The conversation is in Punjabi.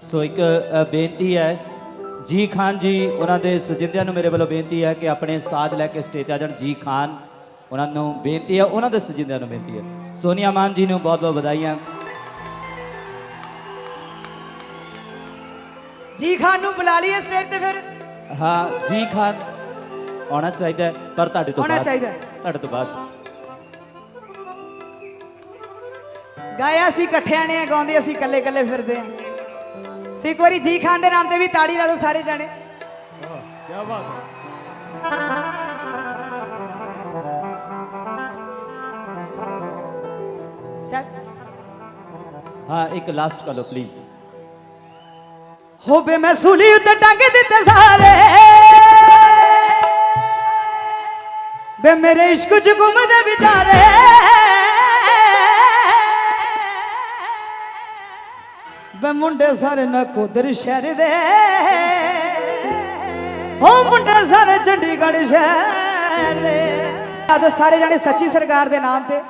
ਸੋ ਇੱਕ ਬੇਨਤੀ ਹੈ ਜੀ ਖਾਨ ਜੀ ਉਹਨਾਂ ਦੇ ਸਜਿੰਦਿਆਂ ਨੂੰ ਮੇਰੇ ਵੱਲੋਂ ਬੇਨਤੀ ਹੈ ਕਿ ਆਪਣੇ ਸਾਥ ਲੈ ਕੇ ਸਟੇਜ ਆ ਜਾਣ ਜੀ ਖਾਨ। ਉਹਨਾਂ ਨੂੰ ਬੇਨਤੀ ਹੈ ਉਹਨਾਂ ਦੇ ਸਜਿੰਦਿਆਂ ਨੂੰ ਬੇਨਤੀ ਹੈ। ਸੋਨੀਆ ਮਾਨ ਜੀ ਨੂੰ ਬਹੁਤ ਬਹੁਤ ਵਧਾਈਆਂ। ਜੀ ਖਾਨ ਨੂੰ ਬੁਲਾ ਲਈਏ ਸਟੇਜ ਤੇ ਫਿਰ। ਹਾਂ ਜੀ ਖਾਨ ਆਉਣਾ ਚਾਹੀਦਾ ਹੈ, ਪਰ ਤੁਹਾਡੇ ਤੋਂ ਆਉਣਾ ਬਾਅਦ ਚਾਹੀਦਾ ਹੈ। ਤੁਹਾਡੇ ਤੋਂ ਬਾਅਦ। ਗਾਇਆ ਅਸੀਂ ਇਕੱਠਿਆਂ ਨੇ ਗਾਉਂਦੇ ਅਸੀਂ ਇਕੱਲੇ ਇਕੱਲੇ ਫਿਰਦੇ ਆਂ ਸੋ ਇੱਕ ਵਾਰੀ ਜੀ ਖਾਨ ਦੇ ਨਾਮ ਤੇ ਵੀ ਤਾੜੀ ਲਾ ਦਿਓ ਸਾਰੇ ਜਾਣੇ। ਕੀ ਬਾਤ ਹੈ ਹਾਂ ਇੱਕ ਲਾਸਟ ਕਰ ਲਓ ਪਲੀਜ਼ ਹੋਵੇ ਮੈਂ ਸੂਲੀ ਉੱਤੇ ਟੰਗ ਦਿੱਤੇ ਸਾਰੇ। ਬੇ ਮੇਰੇ ਇਸ਼ਕ ਚ ਗੁੰਮਦੇ ਵਿਚਾਰੇ। ਬੇ ਮੁੰਡੇ ਸਾਰੇ ਨਕੋਦਰ ਸ਼ਹਿਰ ਦੇ। ਹੋ ਮੁੰਡੇ ਸਾਰੇ ਚੰਡੀਗੜ੍ਹ ਸ਼ਹਿਰ ਦੇ। ਆਦੋ ਸਾਰੇ ਜਾਣੇ ਸੱਚੀ ਸਰਕਾਰ ਦੇ ਨਾਮ ਤੇ